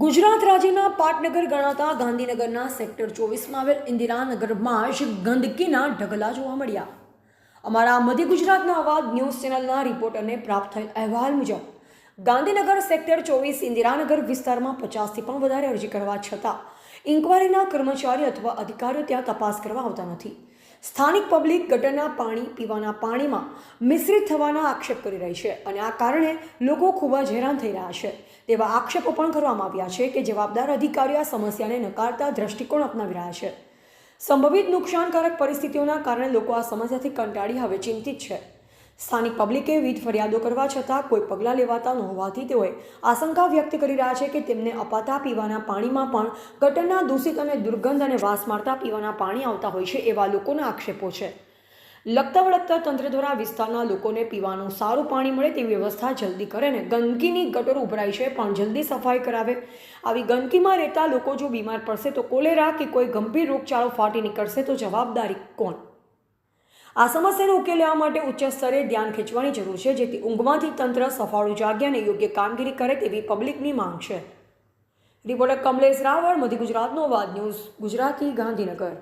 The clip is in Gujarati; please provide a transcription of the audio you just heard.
ગુજરાત રાજ્યના પાટનગર ગણાતા ગાંધીનગરના સેક્ટર ચોવીસમાં આવેલ ઇન્દિરાનગરમાં જ ગંદકીના ઢગલા જોવા મળ્યા. અમારા મધ્ય ગુજરાતના અવાજ ન્યૂઝ ચેનલના રિપોર્ટરને પ્રાપ્ત થયેલ અહેવાલ મુજબ, ગાંધીનગર સેક્ટર ચોવીસ ઇન્દિરાનગર વિસ્તારમાં પચાસથી પણ વધારે અરજી કરવા છતાં, ઇન્કવાયરીના કર્મચારી અથવા અધિકારીઓ ત્યાં તપાસ કરવા આવતા નથી. સ્થાનિક પબ્લિક ગટરના પાણી પીવાના પાણીમાં મિશ્રિત થવાના આક્ષેપ કરી રહી છે અને આ કારણે લોકો ખૂબ જ હેરાન થઈ રહ્યા છે. તેવા આક્ષેપો પણ કરવામાં આવ્યા છે કે જવાબદાર અધિકારીઓ આ સમસ્યાને નકારતા દ્રષ્ટિકોણ અપનાવી રહ્યા છે. સંભવિત નુકસાનકારક પરિસ્થિતિઓના કારણે લોકો આ સમસ્યાથી કંટાળી હવે ચિંતિત છે. સ્થાનિક પબ્લિકે વિવિધ ફરિયાદો કરવા છતાં કોઈ પગલાં લેવાતા ન હોવાથી તેઓએ આશંકા વ્યક્ત કરી રહ્યા છે કે તેમને અપાતા પીવાના પાણીમાં પણ ગટરના દૂષિત અને દુર્ગંધ અને વાસ મારતા પીવાના પાણી આવતા હોય છે એવા લોકોના આક્ષેપો છે. લગતા વળગતા તંત્ર દ્વારા વિસ્તારના લોકોને પીવાનું સારું પાણી મળે તેવી વ્યવસ્થા જલ્દી કરે ને ગંદકીની ગટર ઉભરાઈ છે પણ જલ્દી સફાઈ કરાવે. આવી ગંદકીમાં રહેતા લોકો જો બીમાર પડશે તો કોલેરા કે કોઈ ગંભીર રોગચાળો ફાટી નીકળશે તો જવાબદારી કોણ? આ સમસ્યાનો ઉકેલ લેવા માટે ઉચ્ચ સ્તરે ધ્યાન ખેંચવાની જરૂર છે, જેથી ઊંઘમાંથી તંત્ર સફાળું જાગે અને યોગ્ય કામગીરી કરે તેવી પબ્લિકની માંગ છે. રિપોર્ટર કમલેશ રાવળ મધ્ય ગુજરાતનો વાદ ન્યૂઝ ગુજરાતી, ગાંધીનગર.